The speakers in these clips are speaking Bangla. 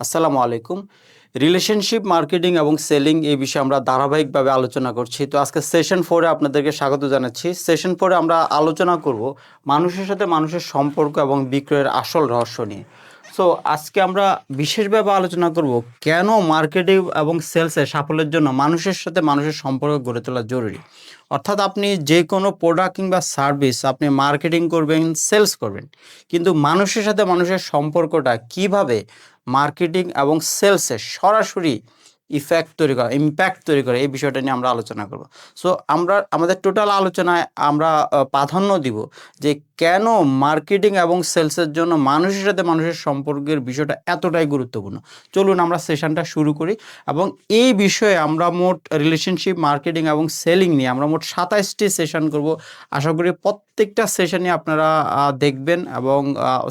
আসসালামু আলাইকুম। রিলেশনশিপ, মার্কেটিং এবং সেলিং এই বিষয়ে আমরা ধারাবাহিকভাবে আলোচনা করছি। তো আজকে সেশন ফোরে আপনাদেরকে স্বাগত জানাচ্ছি। সেশন ফোরে আমরা আলোচনা করব মানুষের সাথে মানুষের সম্পর্ক এবং বিক্রয়ের আসল রহস্য নিয়ে। সো আজকে আমরা বিশেষভাবে আলোচনা করব কেন মার্কেটিং এবং সেলসে সাফল্যের জন্য মানুষের সাথে মানুষের সম্পর্ক গড়ে তোলা জরুরি? অর্থাৎ আপনি যে কোনো প্রোডাক্ট কিংবা সার্ভিস আপনি মার্কেটিং করবেন সেলস করবেন। কিন্তু মানুষের সাথে মানুষের সম্পর্কটা কীভাবে মার্কেটিং এবং সেলসে সরাসরি ইফেক্ট তৈরি করা ইম্প্যাক্ট তৈরি করে, এই বিষয়টা নিয়ে আমরা আলোচনা করব। সো আমরা, আমাদের টোটাল আলোচনায় আমরা প্রাধান্য দিব যে কেন মার্কেটিং এবং সেলসের জন্য মানুষের সাথে মানুষের সম্পর্কের বিষয়টা এতটাই গুরুত্বপূর্ণ? চলুন আমরা সেশনটা শুরু করি এবং এই বিষয়ে আমরা মোট রিলেশনশিপ মার্কেটিং এবং সেলিং নিয়ে আমরা মোট সাতাইশটি সেশন করব। আশা করি প্রত্যেকটা সেশনে আপনারা দেখবেন এবং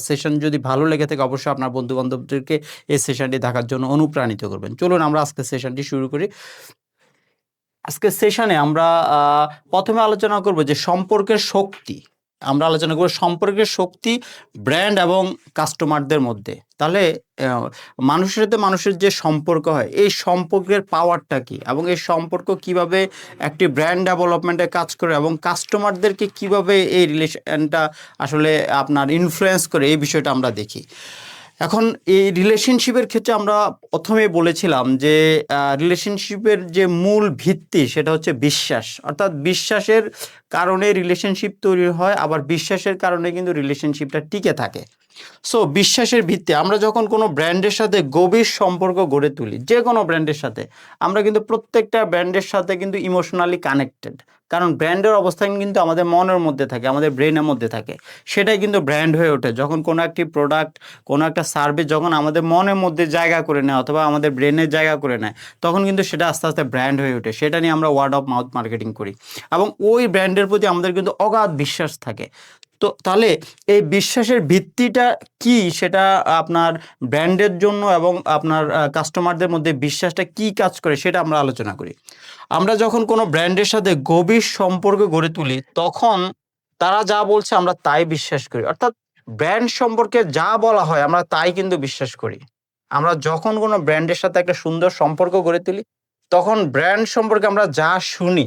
সেশন যদি ভালো লেগে থাকে অবশ্যই আপনার বন্ধু বান্ধবদেরকে এই সেশনটি দেখার জন্য অনুপ্রাণিত করবেন। চলুন আমরা আজকে সেশনটি শুরু করি। আজকে সেশনে আমরা প্রথমে আলোচনা করব যে সম্পর্কের শক্তি। আমরা আলোচনা করব সম্পর্কের শক্তি ব্র্যান্ড এবং কাস্টমারদের মধ্যে। তাহলে মানুষের সাথে মানুষের যে সম্পর্ক হয়, এই সম্পর্কের পাওয়ারটা কি? এবং এই সম্পর্ক কীভাবে একটি ব্র্যান্ড ডেভেলপমেন্টে কাজ করে এবং কাস্টমারদেরকে কীভাবে এই রিলেশনটা আসলে আপনার ইনফ্লুয়েন্স করে, এই বিষয়টা আমরা দেখি। এখন এই রিলেশনশিপের ক্ষেত্রে আমরা প্রথমে বলেছিলাম যে রিলেশনশিপের যে মূল ভিত্তি সেটা হচ্ছে বিশ্বাস। অর্থাৎ বিশ্বাসের কারণে রিলেশনশিপ তৈরি হয়, আবার বিশ্বাসের কারণে কিন্তু রিলেশনশিপটা টিকে থাকে। সো বিশ্বাসের ভিত্তি, আমরা যখন কোনো ব্র্যান্ডের সাথে গভীর সম্পর্ক গড়ে তুলি, যে কোনো ব্র্যান্ডের সাথে, আমরা কিন্তু প্রত্যেকটা ব্র্যান্ডের সাথে কিন্তু ইমোশনালি কানেক্টেড কারণ ব্র্যান্ডের অবস্থান কিন্তু আমাদের মনের মধ্যে থাকে, আমাদের ব্রেনের মধ্যে থাকে। সেটাই কিন্তু ব্র্যান্ড হয়ে ওঠে। যখন কোনো একটি প্রোডাক্ট কোনো একটা সার্ভিস যখন আমাদের মনের মধ্যে জায়গা করে নেয় অথবা আমাদের ব্রেনের জায়গা করে নেয়, তখন কিন্তু সেটা আস্তে আস্তে ব্র্যান্ড হয়ে ওঠে। সেটা নিয়ে আমরা ওয়ার্ড অফ মাউথ মার্কেটিং করি। এবং ওই ব্র্যান্ডের প্রতি আমাদের কিন্তু অগাধ বিশ্বাস থাকে। তো তাহলে এই বিশ্বাসের ভিত্তিটা কি? সেটা আপনার ব্র্যান্ডের জন্য এবং আপনার কাস্টমারদের মধ্যে বিশ্বাসটা কি কাজ করে সেটা আমরা আলোচনা করি। আমরা যখন কোনো ব্র্যান্ডের সাথে গভীর সম্পর্ক গড়ে তুলি, তখন তারা যা বলছে আমরা তাই বিশ্বাস করি। অর্থাৎ ব্র্যান্ড সম্পর্কে যা বলা হয় আমরা তাই কিন্তু বিশ্বাস করি। আমরা যখন কোনো ব্র্যান্ডের সাথে একটা সুন্দর সম্পর্ক গড়ে তুলি, তখন ব্র্যান্ড সম্পর্কে আমরা যা শুনি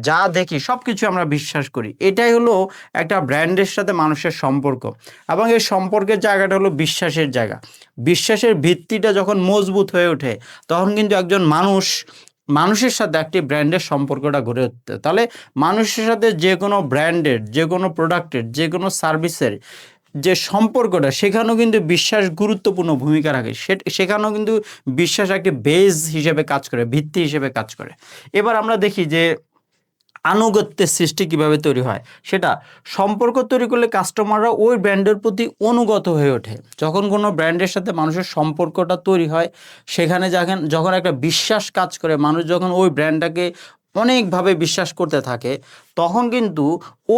যা দেখি সব কিছু আমরা বিশ্বাস করি। এটাই হলো একটা ব্র্যান্ডের সাথে মানুষের সম্পর্ক এবং এই সম্পর্কের জায়গাটা হলো বিশ্বাসের জায়গা। বিশ্বাসের ভিত্তিটা যখন মজবুত হয়ে ওঠে, তখন কিন্তু একজন মানুষ, মানুষের সাথে একটি ব্র্যান্ডের সম্পর্কটা গড়ে উঠতে। তাহলে মানুষের সাথে যে কোনো ব্র্যান্ডের যে কোনো প্রোডাক্টের যে কোনো সার্ভিসের যে সম্পর্কটা, সেখানেও কিন্তু বিশ্বাস গুরুত্বপূর্ণ ভূমিকা রাখে। সে- সেখানেও কিন্তু বিশ্বাস একটি বেজ হিসেবে কাজ করে, ভিত্তি হিসেবে কাজ করে। এবার আমরা দেখি যে আনুগত্যের সৃষ্টি কীভাবে তৈরি হয়? সেটা সম্পর্ক তৈরি করলে কাস্টমাররা ওই ব্র্যান্ডের প্রতি অনুগত হয়ে ওঠে। যখন কোনো ব্র্যান্ডের সাথে মানুষের সম্পর্কটা তৈরি হয়, সেখানে যখন যখন একটা বিশ্বাস কাজ করে, মানুষ যখন ওই ব্র্যান্ডটাকে অনেকভাবে বিশ্বাস করতে থাকে, তখন কিন্তু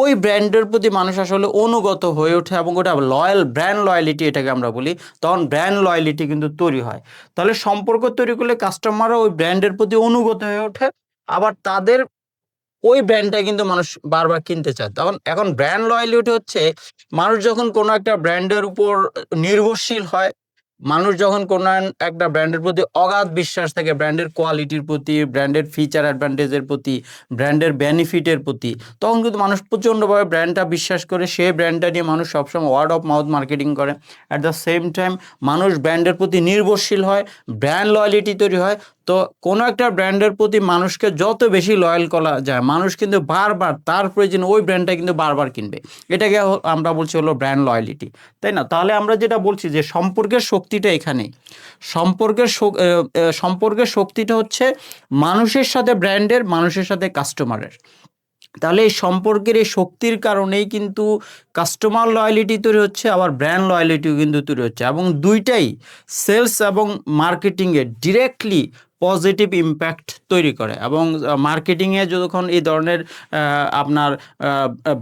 ওই ব্র্যান্ডের প্রতি মানুষ আসলে অনুগত হয়ে ওঠে এবং ওটা লয়াল ব্র্যান্ড লয়ালিটি এটাকে আমরা বলি। তখন ব্র্যান্ড লয়ালিটি কিন্তু তৈরি হয়। তাহলে সম্পর্ক তৈরি করলে কাস্টমাররা ওই ব্র্যান্ডের প্রতি অনুগত হয়ে ওঠে। আবার তাদের ওই ব্র্যান্ডটা কিন্তু মানুষ বারবার কিনতে চায়। তখন এখন ব্র্যান্ড লয়ালিটি হচ্ছে, মানুষ যখন কোনো একটা ব্র্যান্ডের উপর নির্ভরশীল হয়, মানুষ যখন কোনো একটা ব্র্যান্ডের প্রতি অগাধ বিশ্বাস থাকে ব্র্যান্ডের কোয়ালিটির প্রতি ব্র্যান্ডের ফিচার অ্যাডভান্টেজের প্রতি ব্র্যান্ডের বেনিফিটের প্রতি, তখন কিন্তু মানুষ প্রচণ্ডভাবে ব্র্যান্ডটা বিশ্বাস করে সেই ব্র্যান্ডটা নিয়ে মানুষ সবসময় ওয়ার্ড অফ মাউথ মার্কেটিং করে। অ্যাট দ্য সেম টাইম মানুষ ব্র্যান্ডের প্রতি নির্ভরশীল হয় ব্র্যান্ড লয়ালিটি তৈরি হয় তো কোনো একটা ব্র্যান্ডের প্রতি মানুষকে যত বেশি লয়াল করা যায়, মানুষ কিন্তু বারবার তার প্রয়োজন ওই ব্র্যান্ডটা কিন্তু বারবার কিনবে। এটাকে আমরা বলছি হলো ব্র্যান্ড লয়ালিটি তাই না? তাহলে আমরা যেটা বলছি যে সম্পর্কের শক্তিটা এখানে সম্পর্কের সম্পর্কের শক্তিটা হচ্ছে মানুষের সাথে ব্র্যান্ডের মানুষের সাথে কাস্টমারের তাহলে এই সম্পর্কের এই শক্তির কারণেই কিন্তু কাস্টমার লয়ালিটি তৈরি হচ্ছে, আবার ব্র্যান্ড লয়ালিটিও কিন্তু তৈরি হচ্ছে এবং দুইটাই সেলস এবং মার্কেটিংয়ে ডিরেক্টলি পজিটিভ ইম্প্যাক্ট তৈরি করে এবং মার্কেটিংয়ে যখন এই ধরনের আপনার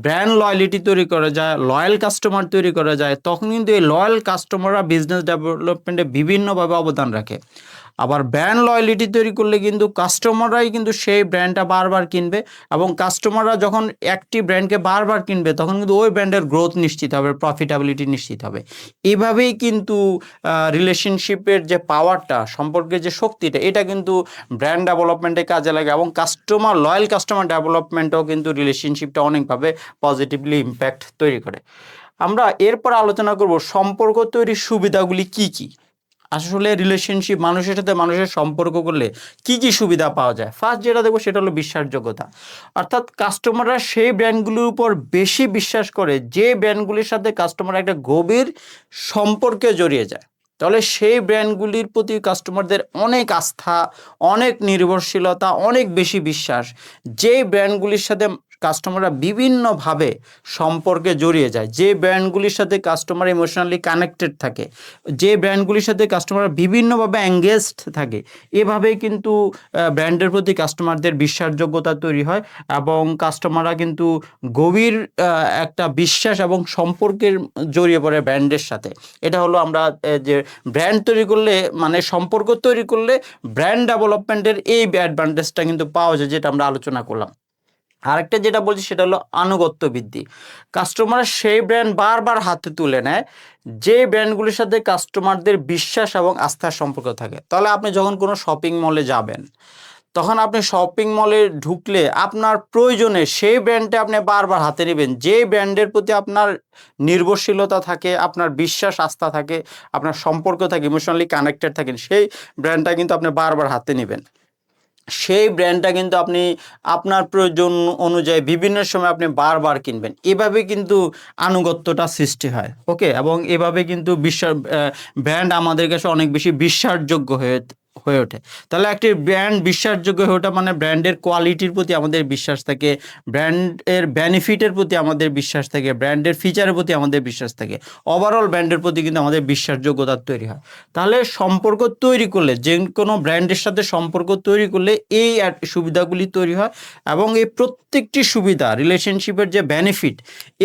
ব্র্যান্ড লয়ালিটি তৈরি করা যায় লয়াল কাস্টমার তৈরি করা যায়, তখন কিন্তু এই লয়াল কাস্টমাররা বিজনেস ডেভেলপমেন্টে বিভিন্নভাবে অবদান রাখে। আবার ব্র্যান্ড লয়্যালিটি তৈরি করলে কিন্তু কাস্টমাররাই কিন্তু সেই ব্র্যান্ডটা বারবার কিনবে এবং কাস্টমাররা যখন একটি ব্র্যান্ডকে বারবার কিনবে, তখন কিন্তু ওই ব্র্যান্ডের গ্রোথ নিশ্চিত হবে প্রফিটেবিলিটি নিশ্চিত হবে। এভাবেই কিন্তু রিলেশনশিপের যে পাওয়ারটা সম্পর্কের যে শক্তিটা, এটা কিন্তু ব্র্যান্ড ডেভেলপমেন্টে কাজে লাগে এবং কাস্টমার লয়াল কাস্টমার ডেভেলপমেন্টও কিন্তু রিলেশনশিপটা অনেকভাবে পজিটিভলি ইম্প্যাক্ট তৈরি করে। আমরা এরপর আলোচনা করব সম্পর্ক তৈরির সুবিধাগুলি কি কি? আসলে রিলেশনশিপ মানুষের সাথে মানুষের সম্পর্ক করলে কি কি সুবিধা পাওয়া যায়? ফার্স্ট যেটা দেখব সেটা হলো বিশ্বাসযোগ্যতা। অর্থাৎ কাস্টমাররা সেই ব্র্যান্ডগুলির উপর বেশি বিশ্বাস করে যে ব্র্যান্ডগুলির সাথে কাস্টমার একটা গভীর সম্পর্কে জড়িয়ে যায়। তাহলে সেই ব্র্যান্ডগুলির প্রতি কাস্টমারদের অনেক আস্থা, অনেক নির্ভরশীলতা, অনেক বেশি বিশ্বাস যে ব্র্যান্ডগুলির সাথে কাস্টমাররা বিভিন্নভাবে সম্পর্কে জড়িয়ে যায়। যে ব্র্যান্ডগুলির সাথে কাস্টমার ইমোশনালি কানেক্টেড থাকে, যে ব্র্যান্ডগুলির সাথে কাস্টমাররা বিভিন্নভাবে অ্যাঙ্গেজড থাকে, এভাবেই কিন্তু ব্র্যান্ডের প্রতি কাস্টমারদের বিশ্বাসযোগ্যতা তৈরি হয় এবং কাস্টমাররা কিন্তু গভীর একটা বিশ্বাস এবং সম্পর্কের জড়িয়ে পড়ে ব্র্যান্ডের সাথে। এটা হলো আমরা যে ব্র্যান্ড তৈরি করলে মানে সম্পর্ক তৈরি করলে ব্র্যান্ড ডেভেলপমেন্টের এই অ্যাডভান্টেজটা কিন্তু পাওয়া যায়, যেটা আমরা আলোচনা করলাম। আরেকটা যেটা বলছি সেটা হলো আনুগত্য বৃদ্ধি। কাস্টমার সেই ব্র্যান্ড বারবার হাতে তুলে নেয় যে ব্র্যান্ডগুলির সাথে কাস্টমারদের বিশ্বাস এবং আস্থার সম্পর্ক থাকে। তাহলে আপনি যখন কোনো শপিং মলে যাবেন, তখন আপনি শপিং মলে ঢুকলে আপনার প্রয়োজনে সেই ব্র্যান্ডটা আপনি বারবার হাতে নেবেন। যে ব্র্যান্ডের প্রতি আপনার নির্ভরশীলতা থাকে, আপনার বিশ্বাস, আস্থা থাকে, আপনার সম্পর্ক থাকে ইমোশনালি কানেক্টেড থাকেন, সেই ব্র্যান্ডটা কিন্তু আপনি বারবার হাতে নেবেন। সেই ব্র্যান্ডটা কিন্তু আপনি আপনার প্রয়োজন অনুযায়ী বিভিন্ন সময় আপনি বারবার কিনবেন। এভাবে কিন্তু আনুগত্যটা সৃষ্টি হয় ওকে এবং এভাবে কিন্তু বিশ্বাস ব্র্যান্ড আমাদের কাছে অনেক বেশি বিশ্বাসযোগ্য হয়ে হয়ে ওঠে। তাহলে একটি ব্র্যান্ড বিশ্বাসযোগ্য হয়ে ওঠা মানে ব্র্যান্ডের কোয়ালিটির প্রতি আমাদের বিশ্বাস থাকে ব্র্যান্ডের বেনিফিটের প্রতি আমাদের বিশ্বাস থাকে ব্র্যান্ডের ফিচারের প্রতি আমাদের বিশ্বাস থাকে। ওভারঅল ব্র্যান্ডের প্রতি কিন্তু আমাদের বিশ্বাসযোগ্যতা তৈরি হয়। তাহলে সম্পর্ক তৈরি করলে, যে কোনো ব্র্যান্ডের সাথে সম্পর্ক তৈরি করলে এই সুবিধাগুলি তৈরি হয় এবং এই প্রত্যেকটি সুবিধা রিলেশনশিপের যে বেনিফিট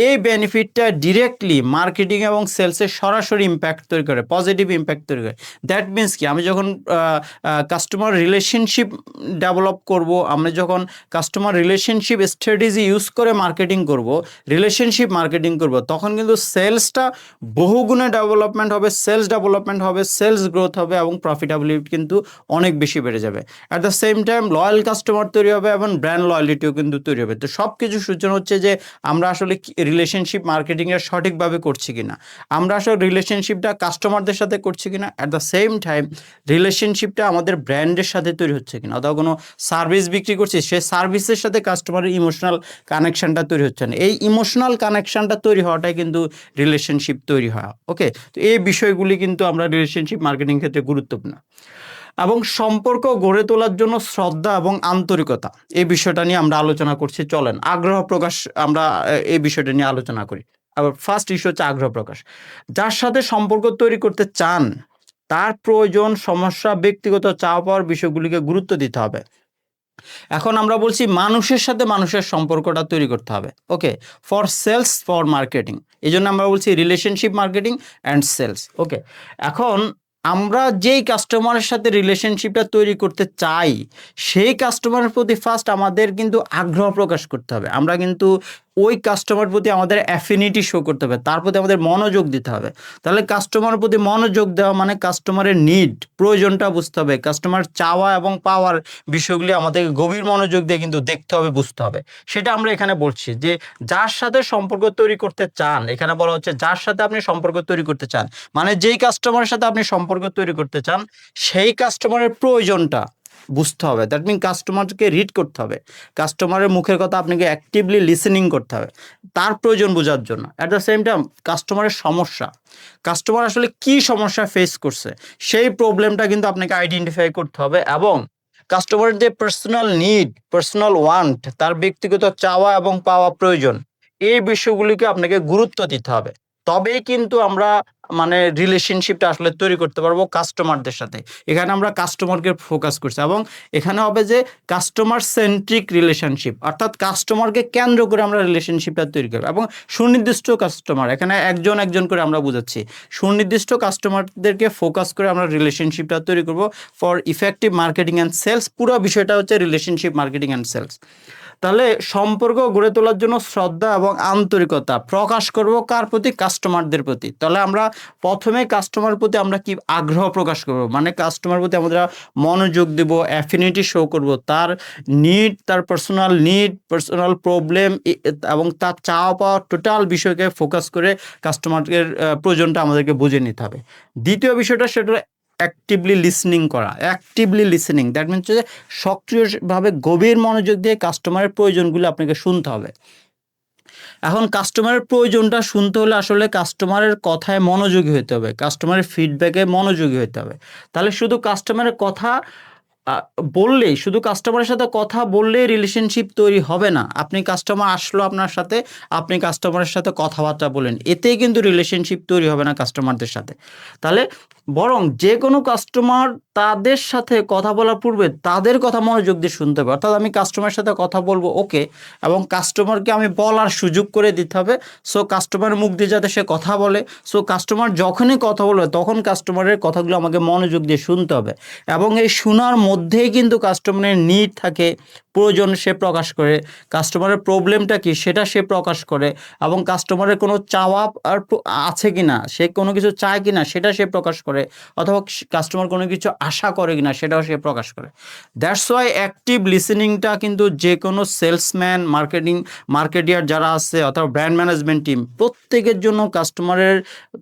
এই বেনিফিটটা ডিরেক্টলি মার্কেটিং এবং সেলসে সরাসরি ইম্প্যাক্ট তৈরি করে পজিটিভ ইম্প্যাক্ট তৈরি করে। দ্যাট মিন্স কি? আমি যখন কাস্টমার রিলেশনশিপ ডেভেলপ করব। আমরা যখন কাস্টমার রিলেশনশিপ স্ট্র্যাটেজি ইউজ করে মার্কেটিং করব রিলেশনশিপ মার্কেটিং করব, তখন কিন্তু সেলসটা বহুগুণে ডেভেলপমেন্ট হবে সেলস ডেভেলপমেন্ট হবে সেলস গ্রোথ হবে এবং প্রফিটেবিলিটি কিন্তু অনেক বেশি বেড়ে যাবে। At the same time loyal customer তৈরি হবে এবং ব্র্যান্ড লয়ালিটিও কিন্তু তৈরি হবে। তো সব কিছু সূচনা হচ্ছে যে আমরা আসলে রিলেশনশিপ মার্কেটিংয়ের সঠিকভাবে করছি কিনা, আমরা আসলে রিলেশনশিপটা কাস্টমারদের সাথে করছি কিনা। অ্যাট দ্য সেম টাইম রিলেশনশিপটা আমাদের ব্র্যান্ডের সাথে তৈরি হচ্ছে কিনা? অথবা কোনো সার্ভিস বিক্রি করছি সেই সার্ভিসের সাথে কাস্টমারের ইমোশনাল কানেকশনটা তৈরি হচ্ছে না। এই ইমোশনাল কানেকশনটা তৈরি হওয়াটাই কিন্তু রিলেশনশিপ তৈরি হওয়া ওকে তো এই বিষয়গুলি কিন্তু আমরা রিলেশনশিপ মার্কেটিং ক্ষেত্রে গুরুত্বপূর্ণ। এবং সম্পর্ক গড়ে তোলার জন্য শ্রদ্ধা এবং আন্তরিকতা, এই বিষয়টা নিয়ে আমরা আলোচনা করছি, চলেন। আগ্রহ প্রকাশ আমরা এই বিষয়টা নিয়ে আলোচনা করি। আবার ফার্স্ট ইস্যু হচ্ছে আগ্রহ প্রকাশ। যার সাথে সম্পর্ক তৈরি করতে চান তার প্রয়োজন, সমস্যা, ব্যক্তিগত চাওয়া পাওয়ার বিষয়গুলিকে গুরুত্ব দিতে হবে। এখন আমরা বলছি মানুষের সাথে মানুষের সম্পর্কটা তৈরি করতে হবে। Okay, for sales, for marketing. এই জন্য আমরা বলছি relationship marketing and sales. Okay, এখন আমরা যেই কাস্টমারের সাথে রিলেশনশিপটা তৈরি করতে চাই, সেই কাস্টমারের প্রতি ফার্স্ট আমাদের কিন্তু আগ্রহ প্রকাশ করতে হবে। আমরা কিন্তু ওই কাস্টমার প্রতি আমাদের অ্যাফিনিটি শো করতে হবে, তার প্রতি আমাদের মনোযোগ দিতে হবে। তাহলে কাস্টমারের প্রতি মনোযোগ দেওয়া মানে কাস্টমারের নিড প্রয়োজনটা বুঝতে হবে কাস্টমার চাওয়া এবং পাওয়ার বিষয়গুলি আমাদেরকে গভীর মনোযোগ দিয়ে কিন্তু দেখতে হবে, বুঝতে হবে। সেটা আমরা এখানে বলছি যে, যার সাথে সম্পর্ক তৈরি করতে চান, এখানে বলা হচ্ছে যার সাথে আপনি সম্পর্ক তৈরি করতে চান মানে যেই কাস্টমারের সাথে আপনি সম্পর্ক তৈরি করতে চান, সেই কাস্টমারের প্রয়োজনটা বুঝতে হবে। দ্যাট মিন কাস্টমারকে রিড করতে হবে। কাস্টমারের মুখের কথা আপনাকে অ্যাক্টিভলি লিসেনিং করতে হবে। তার প্রয়োজন বোঝার জন্য। অ্যাট দ্য সেম টাইম কাস্টমারের সমস্যা। কাস্টমার আসলে কি সমস্যা ফেস করছে? সেই প্রবলেমটা কিন্তু আপনাকে আইডেন্টিফাই করতে হবে এবং কাস্টমারের যে পার্সোনাল নিড পার্সোনাল ওয়ান্ট তার ব্যক্তিগত চাওয়া এবং পাওয়া প্রয়োজন, এই বিষয়গুলিকে আপনাকে গুরুত্ব দিতে হবে। তবেই কিন্তু আমরা মানে রিলেশনশিপটা আসলে তৈরি করতে পারব কাস্টমারদের সাথে। এখানে আমরা কাস্টমারকে ফোকাস করছি এবং এখানে হবে যে কাস্টমার সেন্ট্রিক রিলেশনশিপ অর্থাৎ কাস্টমারকে কেন্দ্র করে আমরা রিলেশনশিপটা তৈরি করব এবং সুনির্দিষ্ট কাস্টমার এখানে একজন একজন করে আমরা বুঝাচ্ছি। সুনির্দিষ্ট কাস্টমারদেরকে ফোকাস করে আমরা রিলেশনশিপটা তৈরি করব for effective marketing and sales পুরো বিষয়টা হচ্ছে রিলেশনশিপ মার্কেটিং অ্যান্ড সেলস তাহলে সম্পর্ক গড়ে তোলার জন্য শ্রদ্ধা এবং আন্তরিকতা প্রকাশ করব কার প্রতি? কাস্টমারদের প্রতি। তাহলে আমরা প্রথমে কাস্টমার প্রতি আমরা কি আগ্রহ প্রকাশ করব? মানে কাস্টমার প্রতি আমরা মনোযোগ দেব অ্যাফিনিটি শো করব। তার নিড তার পার্সোনাল নিড পার্সোনাল প্রবলেম এবং তার চাওয়া পাওয়া টোটাল বিষয়কে ফোকাস করে কাস্টমারের প্রয়োজনটা আমাদেরকে বুঝে নিতে হবে। দ্বিতীয় বিষয়টা সেটা অ্যাক্টিভলি লিসনিং করা। অ্যাক্টিভলি লিসনিং দ্যাট মিনস যে সক্রিয়ভাবে গভীর মনোযোগ দিয়ে কাস্টমারের প্রয়োজনগুলো আপনাকে শুনতে হবে। এখন কাস্টমারের প্রয়োজনটা শুনতে হলে আসলে কাস্টমারের কথায় মনোযোগী হতে হবে কাস্টমারের ফিডব্যাকে মনোযোগী হতে হবে। তাহলে শুধু কাস্টমারের কথা বললেই, শুধু কাস্টমারের সাথে কথা বললেই রিলেশনশিপ তৈরি হবে না। আপনি কাস্টমার আসলো আপনার সাথে, আপনি কাস্টমারের সাথে কথাবার্তা বলেন, এতেই কিন্তু রিলেশনশিপ তৈরি হবে না কাস্টমারদের সাথে। তাহলে বরং যে কোনো কাস্টমার তাদের সাথে কথা বলার পূর্বে তাদের কথা মনোযোগ দিয়ে শুনতে হবে। অর্থাৎ আমি কাস্টমারের সাথে কথা বলব, ওকে, এবং কাস্টমারকে আমি বলার সুযোগ করে দিতে হবে। সো কাস্টমারের মুখ দিয়ে যাতে সে কথা বলে। সো কাস্টমার যখনই কথা বলবে, তখন কাস্টমারের কথাগুলো আমাকে মনোযোগ দিয়ে শুনতে হবে। এবং এই শোনার মধ্যেই কিন্তু কাস্টমারের নিড থাকে। প্রয়োজন সে প্রকাশ করে। কাস্টমারের প্রবলেমটা কি? সেটা সে প্রকাশ করে। এবং কাস্টমারের কোনো চাওয়া আর আছে কি না সে কোনো কিছু চায় কি না সেটা সে প্রকাশ করে। অথবা কাস্টমার কোনো কিছু আশা করে কি না সেটাও সে প্রকাশ করে। দ্যাটস ওয়াই অ্যাক্টিভ লিসেনিংটা কিন্তু যে কোনো সেলসম্যান মার্কেটিং মার্কেটিয়ার যারা আছে, অথবা ব্র্যান্ড ম্যানেজমেন্ট টিম প্রত্যেকের জন্য কাস্টমারের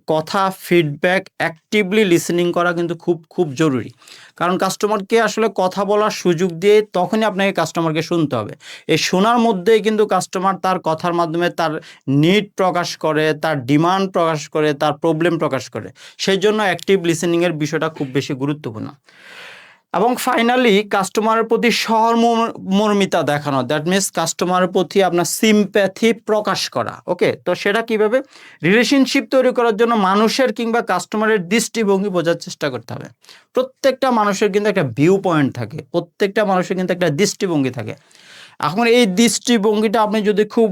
কথা ফিডব্যাক অ্যাক্টিভলি লিসেনিং করা কিন্তু খুব খুব জরুরি। কারণ কাস্টমারকে আসলে কথা বলার সুযোগ দিয়ে তখনই আপনাকে কাস্টমারকে শুনতে হবে। এই শোনার মধ্যেই কিন্তু কাস্টমার তার কথার মাধ্যমে তার নিড প্রকাশ করে, তার ডিমান্ড প্রকাশ করে, তার প্রবলেম প্রকাশ করে। সেই জন্য অ্যাক্টিভ লিসেনিংয়ের বিষয়টা খুব বেশি গুরুত্বপূর্ণ। এবং ফাইনালি কাস্টমারের প্রতি সহমর্মিতা দেখানো। দ্যাট মিনস কাস্টমারের প্রতি আপনার সিম্প্যাথি প্রকাশ করা। ওকে তো সেটা কীভাবে? রিলেশনশিপ তৈরি করার জন্য মানুষের কিংবা কাস্টমারের দৃষ্টিভঙ্গি বোঝার চেষ্টা করতে হবে। প্রত্যেকটা মানুষের কিন্তু একটা ভিউ পয়েন্ট থাকে। প্রত্যেকটা মানুষের কিন্তু একটা দৃষ্টিভঙ্গি থাকে। এখন এই দৃষ্টিভঙ্গিটা আপনি যদি খুব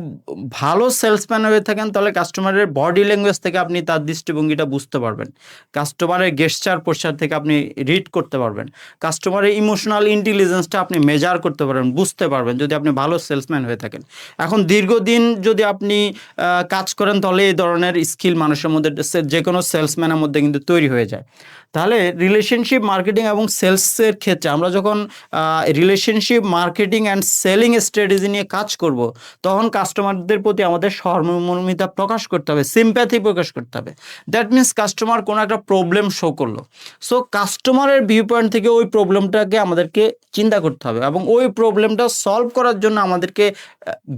ভালো সেলসম্যান হয়ে থাকেন, তাহলে কাস্টমারের বডি ল্যাঙ্গুয়েজ থেকে আপনি তার দৃষ্টিভঙ্গিটা বুঝতে পারবেন। কাস্টমারের গেস্টার পোস্টার থেকে আপনি রিড করতে পারবেন। কাস্টমারের ইমোশনাল ইন্টেলিজেন্সটা আপনি মেজার করতে পারবেন, বুঝতে পারবেন যদি আপনি ভালো সেলসম্যান হয়ে থাকেন। এখন দীর্ঘদিন যদি আপনি কাজ করেন, তাহলে এই ধরনের স্কিল মানুষের মধ্যে যে কোনো সেলসম্যানের মধ্যে কিন্তু তৈরি হয়ে যায়। তাহলে রিলেশনশিপ মার্কেটিং এবং সেলসের ক্ষেত্রে আমরা যখন relationship marketing and selling strategy নিয়ে কাজ করব, তখন কাস্টমারদের প্রতি আমাদের সহমর্মিতা প্রকাশ করতে হবে সিম্প্যাথি প্রকাশ করতে হবে। দ্যাট মিন্স কাস্টমার কোনো একটা প্রবলেম শো করল। সো কাস্টমারের ভিউ পয়েন্ট থেকে ওই প্রবলেমটাকে আমাদেরকে চিন্তা করতে হবে এবং ওই প্রবলেমটা সলভ করার জন্য আমাদেরকে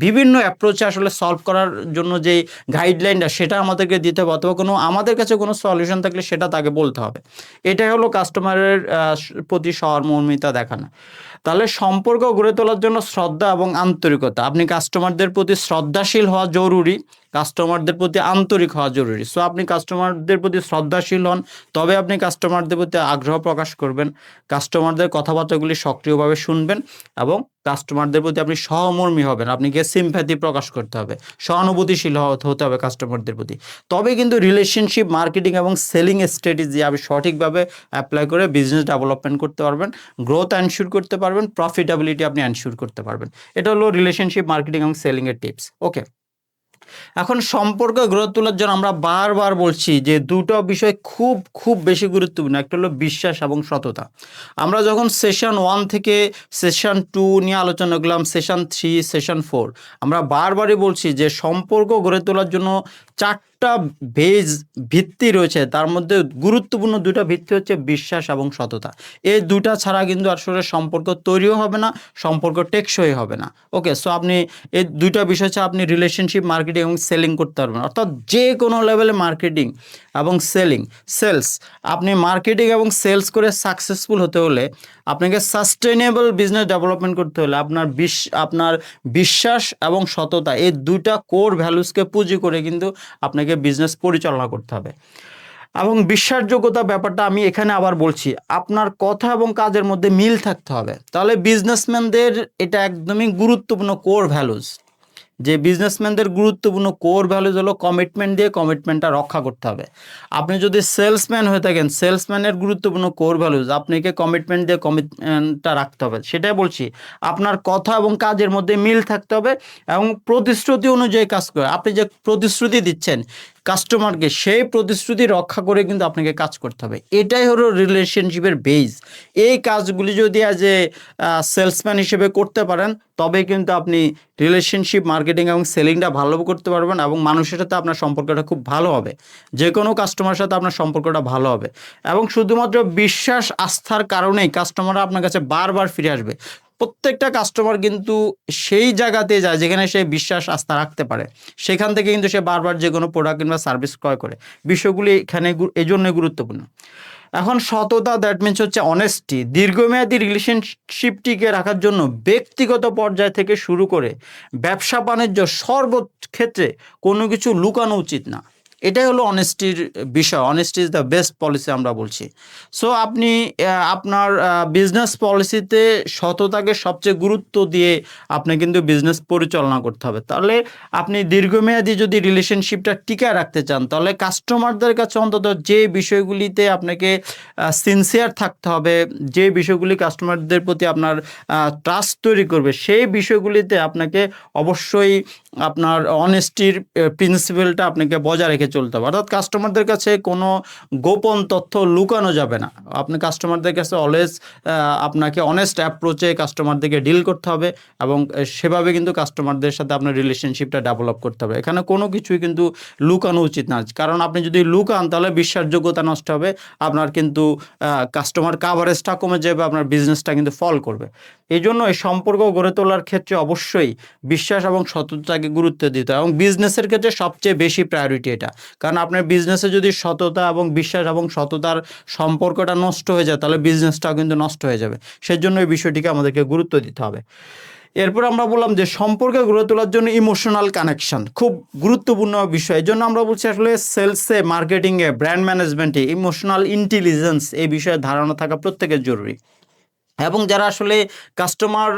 বিভিন্ন অ্যাপ্রোচে আসলে সলভ করার জন্য যে গাইডলাইনটা সেটা আমাদেরকে দিতে হবে অথবা কোনো, আমাদের কাছে কোনো সলিউশন থাকলে সেটা তাকে বলতে হবে। এটাই হলো কাস্টমারের প্রতি সহমর্মিতা দেখানো। তাহলে সম্পর্ক গড়ে তোলার জন্য শ্রদ্ধা এবং আন্তরিকতা। আপনি কাস্টমারদের প্রতি শ্রদ্ধাশীল হওয়া জরুরি কাস্টমারদের প্রতি আন্তরিক হওয়া জরুরি। সো আপনি কাস্টমারদের প্রতি শ্রদ্ধাশীল হন, তবে আপনি কাস্টমারদের প্রতি আগ্রহ প্রকাশ করবেন কাস্টমারদের কথাবার্তাগুলি সক্রিয়ভাবে শুনবেন এবং কাস্টমারদের প্রতি আপনি সহমর্মী হবেন। আপনাকে সিম্প্যাথি প্রকাশ করতে হবে, সহানুভূতিশীল হতে হবে কাস্টমারদের প্রতি। তবে কিন্তু রিলেশনশিপ মার্কেটিং এবং সেলিং স্ট্র্যাটেজি আপনি সঠিকভাবে অ্যাপ্লাই করে বিজনেস ডেভেলপমেন্ট করতে পারবেন গ্রোথ এনশিওর করতে পারবেন প্রফিটেবিলিটি আপনি এনশিওর করতে পারবেন। এটা হলো রিলেশনশিপ মার্কেটিং এবং সেলিংয়ের টিপস ওকে এখন সম্পর্ক গড়ে তোলার জন্য আমরা বারবার বলছি যে দুটো বিষয় খুব খুব বেশি গুরুত্বপূর্ণ। একটা হলো বিশ্বাস এবং সততা। আমরা যখন সেশন ওয়ান থেকে সেশন টু নিয়ে আলোচনা করলাম সেশন থ্রি সেশন ফোর আমরা বারবারই বলছি যে সম্পর্ক গড়ে তোলার জন্য চারটা বেজ ভিত্তি রয়েছে। তার মধ্যে গুরুত্বপূর্ণ দুটা ভিত্তি হচ্ছে বিশ্বাস এবং সততা। এই দুটা ছাড়া কিন্তু আসলে সম্পর্ক তৈরিও হবে না, সম্পর্ক টেকসই হবে না। ওকে সো আপনি এই দুইটা বিষয় হচ্ছে আপনি রিলেশনশিপ মার্কেটিং এবং সেলিং করতে পারবেন অর্থাৎ যে কোনো লেভেলে মার্কেটিং এবং সেলিং সেলস আপনি মার্কেটিং এবং সেলস করে সাকসেসফুল হতে হলে আপনাকে সাস্টেনেবল বিজনেস ডেভেলপমেন্ট করতে হলে আপনার বিশ, আপনার বিশ্বাস এবং সততা, এই দুইটা কোর ভ্যালুসকে পুঁজি করে কিন্তু আপনাকে বিজনেস পরিচালনা করতে হবে। এবং বিশ্বাসযোগ্যতা ব্যাপারটা আমি এখানে আবার বলছি, আপনার কথা এবং কাজের মধ্যে মিল থাকতে হবে। তাহলে বিজনেসম্যানদের এটা একদমই গুরুত্বপূর্ণ কোর ভ্যালুস যে বিজনেসম্যানদের গুরুত্বপূর্ণ কোর ভ্যালুজ হলো কমিটমেন্ট দিয়ে কমিটমেন্টটা রক্ষা করতে হবে। আপনি যদি সেলসম্যান হয়ে থাকেন সেলসম্যানের গুরুত্বপূর্ণ কোর ভ্যালুজ আপনাকে কমিটমেন্ট দিয়ে কমিটমেন্টটা রাখতে হবে। সেটাই বলছি, আপনার কথা এবং কাজের মধ্যে মিল থাকতে হবে এবং প্রতিশ্রুতি অনুযায়ী কাজ করে আপনি যে প্রতিশ্রুতি দিচ্ছেন কাস্টমারকে সেই প্রতিশ্রুতি রক্ষা করে কিন্তু আপনাকে কাজ করতে হবে। এটাই হলো রিলেশনশিপের বেজ এই কাজগুলি যদি আজ এ সেলসম্যান হিসেবে করতে পারেন, তবে কিন্তু আপনি রিলেশনশিপ মার্কেটিং এবং সেলিংটা ভালো করতে পারবেন এবং মানুষের সাথে আপনার সম্পর্কটা খুব ভালো হবে। যে কোনো কাস্টমারের সাথে আপনার সম্পর্কটা ভালো হবে। এবং শুধুমাত্র বিশ্বাস, আস্থার কারণেই কাস্টমাররা আপনার কাছে বারবার ফিরে আসবে। প্রত্যেকটা কাস্টমার কিন্তু সেই জায়গাতে যায় যেখানে সে বিশ্বাস আস্থা রাখতে পারে। সেখান থেকে কিন্তু সে বারবার যে কোনো প্রোডাক্ট কিংবা সার্ভিস ক্রয় করে। বিষয়গুলি এখানে এই জন্যই গুরুত্বপূর্ণ। এখন সততা দ্যাট মিনস হচ্ছে অনেস্টি দীর্ঘমেয়াদী রিলেশনশিপটিকে রাখার জন্য ব্যক্তিগত পর্যায় থেকে শুরু করে ব্যবসা বাণিজ্য সর্বক্ষেত্রে কোনো কিছু লুকানো উচিত না। এটাই হলো অনেস্টির বিষয়। Honesty is the best policy আমরা বলছি। সো আপনি আপনার বিজনেস পলিসিতে সততাকে সবচেয়ে গুরুত্ব দিয়ে আপনি কিন্তু বিজনেস পরিচালনা করতে হবে। তাহলে আপনি দীর্ঘমেয়াদী যদি রিলেশনশিপটা টিকায় রাখতে চান, তাহলে কাস্টমারদের কাছে অন্তত যে বিষয়গুলিতে আপনাকে সিনসিয়ার থাকতে হবে, যে বিষয়গুলি কাস্টমারদের প্রতি আপনার ট্রাস্ট তৈরি করবে, সেই বিষয়গুলিতে আপনাকে অবশ্যই আপনার অনেস্টির প্রিন্সিপালটা আপনাকে বজায় রেখে চলতে হবে। অর্থাৎ কাস্টমারদের কাছে কোনো গোপন তথ্য লুকানো যাবে না। আপনি কাস্টমারদের কাছে অলওয়েজ আপনাকে অনেস্ট অ্যাপ্রোচে কাস্টমারদেরকে ডিল করতে হবে এবং সেভাবে কিন্তু কাস্টমারদের সাথে আপনার রিলেশনশিপটা ডেভেলপ করতে হবে। এখানে কোনো কিছুই কিন্তু লুকানো উচিত না। কারণ আপনি যদি লুকান, তাহলে বিশ্বাসযোগ্যতা নষ্ট হবে। আপনার কিন্তু কাস্টমার কাভারেজটা কমে যাবে, আপনার বিজনেসটা কিন্তু ফল করবে। এই জন্য এই সম্পর্ক গড়ে তোলার ক্ষেত্রে অবশ্যই বিশ্বাস এবং সততাকে গুরুত্ব দিতে হবে এবং বিজনেসের ক্ষেত্রে সবচেয়ে বেশি প্রায়োরিটি এটা। কারণ আপনার বিজনেসে যদি সততা এবং বিশ্বাস এবং সততার সম্পর্কটা নষ্ট হয়ে যায়, তাহলে বিজনেসটাও কিন্তু নষ্ট হয়ে যাবে। সেজন্য এই বিষয়টিকে আমাদেরকে গুরুত্ব দিতে হবে। এরপর আমরা বললাম যে সম্পর্কে গড়ে তোলার জন্য ইমোশনাল কানেকশন খুব গুরুত্বপূর্ণ বিষয়। এই জন্য আমরা বলছি আসলে সেলসে মার্কেটিংয়ে ব্র্যান্ড ম্যানেজমেন্টে ইমোশনাল ইন্টেলিজেন্স এই বিষয়ে ধারণা থাকা প্রত্যেকের জরুরি। এবং যারা আসলে customer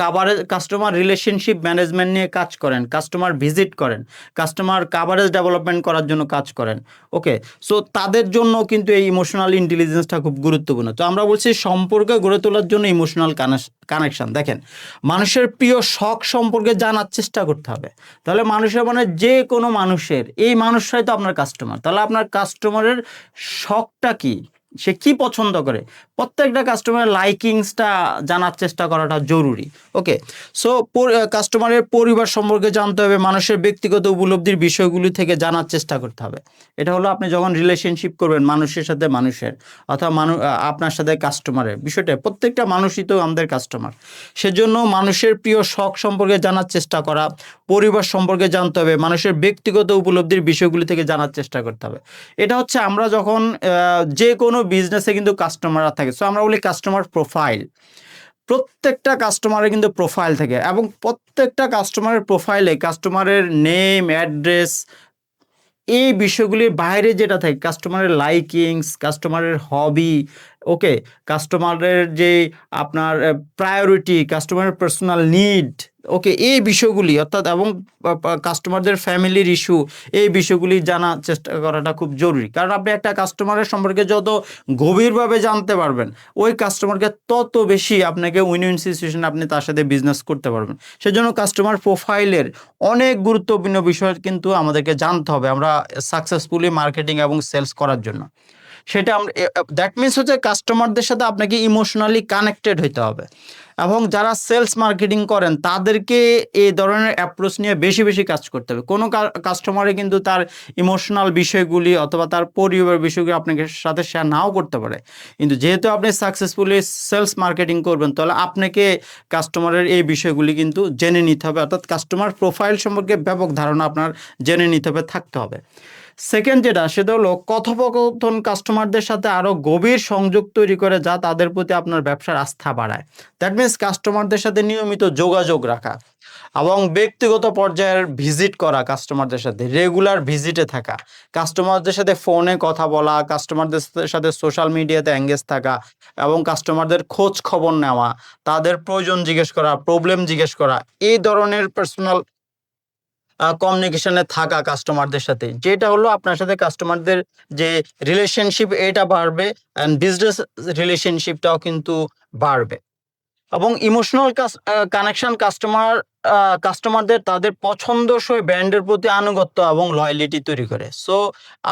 coverage customer relationship management নিয়ে কাজ করেন কাস্টমার ভিজিট করেন কাস্টমার কাভারেজ ডেভেলপমেন্ট করার জন্য কাজ করেন ওকে সো তাদের জন্য কিন্তু এই ইমোশনাল ইন্টেলিজেন্সটা খুব গুরুত্বপূর্ণ। তো আমরা বলছি সম্পর্ক গড়ে তোলার জন্য ইমোশনাল কানেকশন দেখেন, মানুষের প্রিয় শখ সম্পর্কে জানার চেষ্টা করতে হবে। তাহলে মানুষের মানে যে কোনো মানুষের, এই মানুষটাই তো আপনার কাস্টমার তাহলে আপনার কাস্টমারের শখটা কি? সে কি পছন্দ করে? প্রত্যেকটা কাস্টমারের লাইকিংসটা জানার চেষ্টা করাটা জরুরি। ওকে সো কাস্টমারের পরিবার সম্পর্কে জানতে হবে, মানুষের ব্যক্তিগত উপলব্ধির বিষয়গুলি থেকে জানার চেষ্টা করতে হবে। এটা হলো আপনি যখন রিলেশনশিপ করবেন, মানুষের সাথে মানুষের, অথবা মানুষ আপনার সাথে কাস্টমারের বিষয়টা, প্রত্যেকটা মানুষই তো আমাদের কাস্টমার সেজন্য মানুষের প্রিয় শখ সম্পর্কে জানার চেষ্টা করা, পরিবার সম্পর্কে জানতে হবে, মানুষের ব্যক্তিগত উপলব্ধির বিষয়গুলি থেকে জানার চেষ্টা করতে হবে। এটা হচ্ছে আমরা যখন যে কোনো বিজনেসে কিন্তু কাস্টমাররা থাকে। সো আমরা বলি কাস্টমার প্রোফাইল প্রত্যেকটা কাস্টমারের কিন্তু প্রোফাইল থাকে এবং প্রত্যেকটা কাস্টমারের প্রোফাইলে কাস্টমারের নেম অ্যাড্রেস এই বিষয়গুলির বাইরে যেটা থাকে কাস্টমারের লাইকিংস কাস্টমারের হবি ওকে কাস্টমারের যে আপনার প্রায়োরিটি কাস্টমারের পার্সোনাল নিড ওকে এই বিষয়গুলি অর্থাৎ এবং কাস্টমারদের ফ্যামিলির ইস্যু এই বিষয়গুলি জানার চেষ্টা করাটা খুব জরুরি। কারণ আপনি একটা কাস্টমারের সম্পর্কে যত গভীরভাবে জানতে পারবেন, ওই কাস্টমারকে তত বেশি আপনাকে উইন উইন সিচুয়েশন আপনি তার সাথে বিজনেস করতে পারবেন। সেজন্য কাস্টমার প্রোফাইলের অনেক গুরুত্বপূর্ণ বিষয় কিন্তু আমাদেরকে জানতে হবে আমরা সাকসেসফুলি মার্কেটিং এবং সেলস করার জন্য। সেটা দ্যাট মিনস হচ্ছে কাস্টমারদের সাথে আপনাকে ইমোশনালি কানেক্টেড হইতে হবে। এবং যারা সেলস মার্কেটিং করেন, তাদেরকে এই ধরনের অ্যাপ্রোচ নিয়ে বেশি বেশি কাজ করতে হবে। কোনো কাস্টমারে কিন্তু তার ইমোশনাল বিষয়গুলি অথবা তার পরিবার বিষয়গুলি আপনাকে সাথে শেয়ার নাও করতে পারে। কিন্তু যেহেতু আপনি সাকসেসফুলি সেলস মার্কেটিং করবেন, তাহলে আপনাকে কাস্টমারের এই বিষয়গুলি কিন্তু জেনে নিতে হবে। অর্থাৎ কাস্টমার প্রোফাইল সম্পর্কে ব্যাপক ধারণা আপনার জেনে নিতে হবে, থাকতে হবে। সেকেন্ড যেটা, সেটা হলো কথোপকথন কাস্টমারদের সাথে আরও গভীর সংযোগ তৈরি করে যা তাদের প্রতি আপনার ব্যবসার আস্থা বাড়ায়। দ্যাট মিনস কাস্টমারদের সাথে নিয়মিত যোগাযোগ রাখা এবং ব্যক্তিগত পর্যায়ের ভিজিট করা কাস্টমারদের সাথে, রেগুলার ভিজিটে থাকা, কাস্টমারদের সাথে ফোনে কথা বলা, কাস্টমারদের সাথে সোশ্যাল মিডিয়াতে এঙ্গেজ থাকা এবং কাস্টমারদের খোঁজ খবর নেওয়া, তাদের প্রয়োজন জিজ্ঞেস করা প্রবলেম জিজ্ঞেস করা, এই ধরনের পার্সোনাল কমিউনিকেশনে থাকা কাস্টমারদের সাথে। যেটা হলো আপনার সাথে কাস্টমারদের যে রিলেশনশিপ এটা বাড়বে অ্যান্ড বিজনেস রিলেশনশিপটাও কিন্তু বাড়বে। এবং ইমোশনাল কানেকশন কাস্টমার কাস্টমারদের তাদের পছন্দসই ব্র্যান্ডের প্রতি আনুগত্য এবং লয়ালিটি তৈরি করে। সো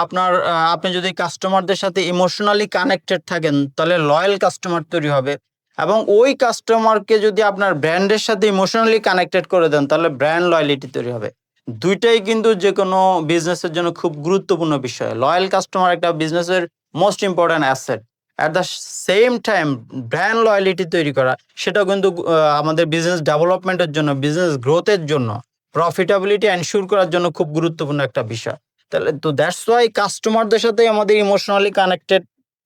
আপনার আপনি যদি কাস্টমারদের সাথে ইমোশনালি কানেক্টেড থাকেন, তাহলে লয়াল কাস্টমার তৈরি হবে। এবং ওই কাস্টমারকে যদি আপনার ব্র্যান্ডের সাথে ইমোশনালি কানেক্টেড করে দেন, তাহলে ব্র্যান্ড লয়ালিটি তৈরি হবে। দুইটাই কিন্তু যে কোনো বিজনেসের জন্য খুব গুরুত্বপূর্ণ বিষয়। লয়াল কাস্টমার একটা বিজনেসের most important asset at the same time brand loyalty তৈরি করা, সেটাও কিন্তু আমাদের বিজনেস ডেভেলপমেন্টের জন্য বিজনেস গ্রোথের জন্য প্রফিটেবিলিটি এনশিওর করার জন্য খুব গুরুত্বপূর্ণ একটা বিষয়। তাহলে তো দ্যাটস ওয়াই কাস্টমারদের সাথে আমাদের ইমোশনালি কানেক্টেড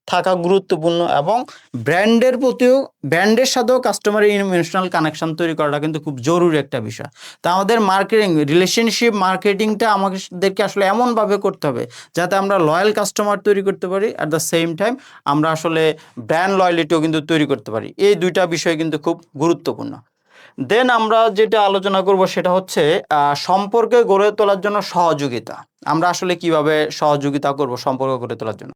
থাকা গুরুত্বপূর্ণ এবং ব্র্যান্ডের প্রতিও, ব্র্যান্ডের সাথেও কাস্টমারের ইমোশনাল কানেকশন তৈরি করাটা কিন্তু খুব জরুরি একটা বিষয়। তা আমাদের মার্কেটিং রিলেশনশিপ মার্কেটিংটা আমাদেরকে আসলে এমনভাবে করতে হবে যাতে আমরা লয়াল কাস্টমার তৈরি করতে পারি অ্যাট দ্য সেম টাইম আমরা আসলে ব্র্যান্ড লয়ালিটিও কিন্তু তৈরি করতে পারি। এই দুইটা বিষয় কিন্তু খুব গুরুত্বপূর্ণ। দেন আমরা যেটা আলোচনা করব সেটা হচ্ছে সম্পর্কে গড়ে তোলার জন্য সহযোগিতা। আমরা আসলে কীভাবে সহযোগিতা করব সম্পর্ক গড়ে তোলার জন্য?